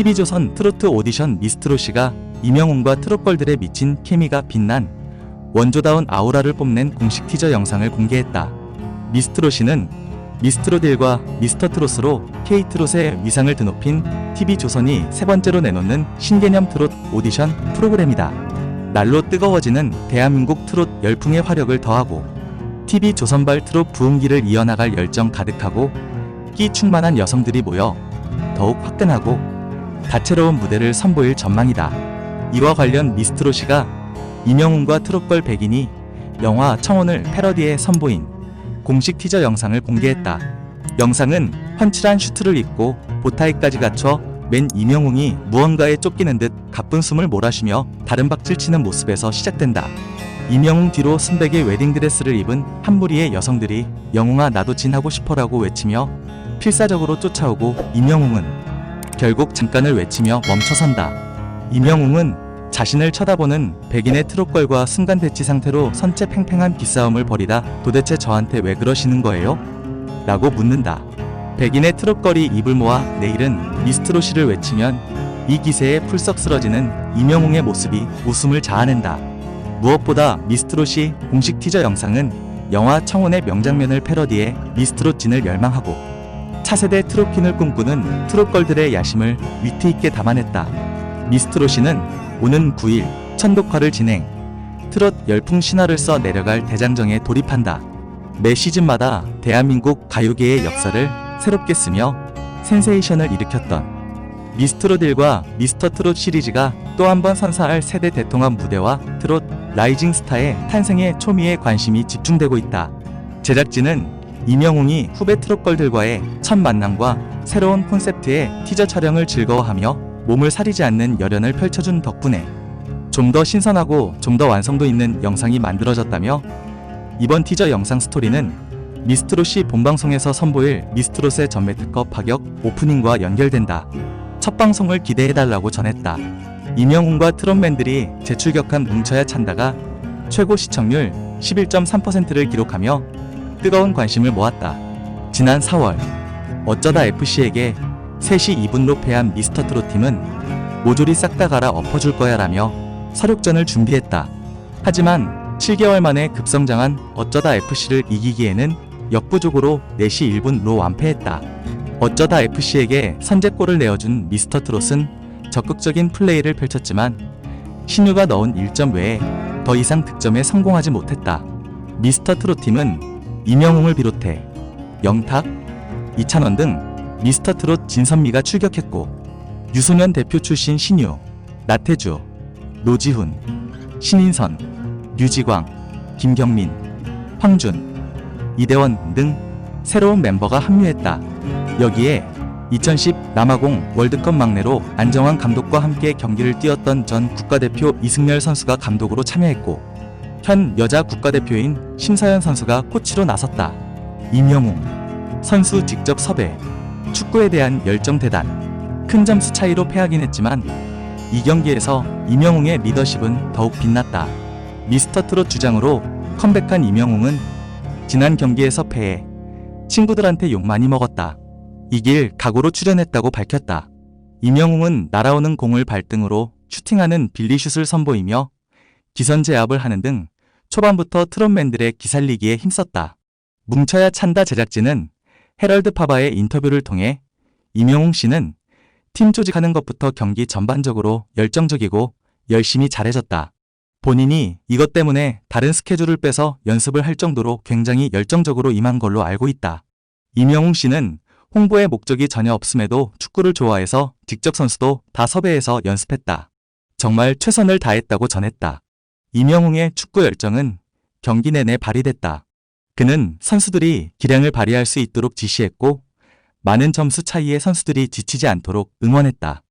TV조선 트로트 오디션 미스트롯이가 이명웅과 트롯걸들의 미친 케미가 빛난 원조다운 아우라를 뽐낸 공식 티저 영상을 공개했다. 미스트롯이는 미스트롯1과 미스터트롯으로 K트롯의 위상을 드높인 TV조선이 세 번째로 내놓는 신개념 트롯 오디션 프로그램이다. 날로 뜨거워지는 대한민국 트롯 열풍의 화력을 더하고 TV 조선발 트롯 부흥기를 이어나갈 열정 가득하고 끼 충만한 여성들이 모여 더욱 화끈하고 다채로운 무대를 선보일 전망이다. 이와 관련 미스트롯이가 이명훈과 트롯걸 백인이 영화 청혼을 패러디에 선보인 공식 티저 영상을 공개했다. 영상은 훤칠한 슈트를 입고 보타이까지 갖춰 맨 이명웅이 무언가에 쫓기는 듯 가쁜 숨을 몰아쉬며 다른 박질 치는 모습에서 시작된다. 이명웅 뒤로 순백의 웨딩드레스를 입은 한 무리의 여성들이 영웅아 나도 진하고 싶어라고 외치며 필사적으로 쫓아오고 이명웅은 결국 잠깐을 외치며 멈춰선다. 이명웅은 자신을 쳐다보는 백인의 트롯걸과 순간 대치 상태로 선체 팽팽한 기싸움을 벌이다 도대체 저한테 왜 그러시는 거예요? 라고 묻는다. 백인의 트롯걸이 입을 모아 내일은 미스트롯이를 외치면 이 기세에 풀썩 쓰러지는 이명웅의 모습이 웃음을 자아낸다. 무엇보다 미스트롯이 공식 티저 영상은 영화 청혼의 명장면을 패러디해 미스트롯 진을 멸망하고 차세대 트롯퀸을 꿈꾸는 트롯걸들의 야심을 위트 있게 담아냈다. 미스트롯이는 오는 9일 천독화를 진행, 트롯 열풍 신화를 써 내려갈 대장정에 돌입한다. 매 시즌마다 대한민국 가요계의 역사를 새롭게 쓰며 센세이션을 일으켰던 미스트롯1과 미스터트롯 시리즈가 또 한 번 선사할 세대 대통합 무대와 트롯 라이징 스타의 탄생에 초미의 관심이 집중되고 있다. 제작진은 이명웅이 후배 트롯걸들과의 첫 만남과 새로운 콘셉트의 티저 촬영을 즐거워하며 몸을 사리지 않는 열연을 펼쳐준 덕분에 좀 더 신선하고 좀 더 완성도 있는 영상이 만들어졌다며 이번 티저 영상 스토리는 미스트롯이 본방송에서 선보일 미스트롯의 전매 특허 파격 오프닝과 연결된다. 첫 방송을 기대해달라고 전했다. 이명웅과 트롯맨들이 재출격한 뭉쳐야 찬다가 최고 시청률 11.3%를 기록하며 뜨거운 관심을 모았다. 지난 4월 어쩌다 FC에게 3시 2분로 패한 미스터 트롯 팀은 모조리 싹 다 갈아 엎어줄 거야 라며 서륙전을 준비했다. 하지만 7개월 만에 급성장한 어쩌다 FC를 이기기에는 역부족으로 4시 1분로 완패했다. 어쩌다 FC에게 선제골을 내어준 미스터 트롯은 적극적인 플레이를 펼쳤지만 신유가 넣은 1점 외에 더 이상 득점에 성공하지 못했다. 미스터 트롯 팀은 이명웅을 비롯해 영탁, 이찬원 등 미스터 트롯 진선미가 출격했고 유소년 대표 출신 신유, 나태주, 노지훈, 신인선, 류지광, 김경민, 황준, 이대원 등 새로운 멤버가 합류했다. 여기에 2010 남아공 월드컵 막내로 안정환 감독과 함께 경기를 뛰었던 전 국가대표 이승열 선수가 감독으로 참여했고 현 여자 국가대표인 심사연 선수가 코치로 나섰다. 임영웅 선수 직접 섭외 축구에 대한 열정 대단 큰 점수 차이로 패하긴 했지만 이 경기에서 임영웅의 리더십은 더욱 빛났다. 미스터 트롯 주장으로 컴백한 임영웅은 지난 경기에서 패해 친구들한테 욕 많이 먹었다. 이길 각오로 출연했다고 밝혔다. 임영웅은 날아오는 공을 발등으로 슈팅하는 빌리슛을 선보이며 기선 제압을 하는 등 초반부터 트롯맨들의 기살리기에 힘썼다. 뭉쳐야 찬다 제작진은 헤럴드 파바의 인터뷰를 통해 임영웅 씨는 팀 조직하는 것부터 경기 전반적으로 열정적이고 열심히 잘해줬다. 본인이 이것 때문에 다른 스케줄을 빼서 연습을 할 정도로 굉장히 열정적으로 임한 걸로 알고 있다. 임영웅 씨는 홍보의 목적이 전혀 없음에도 축구를 좋아해서 직접 선수도 다 섭외해서 연습했다. 정말 최선을 다했다고 전했다. 임영웅의 축구 열정은 경기 내내 발휘됐다. 그는 선수들이 기량을 발휘할 수 있도록 지시했고 많은 점수 차이의 선수들이 지치지 않도록 응원했다.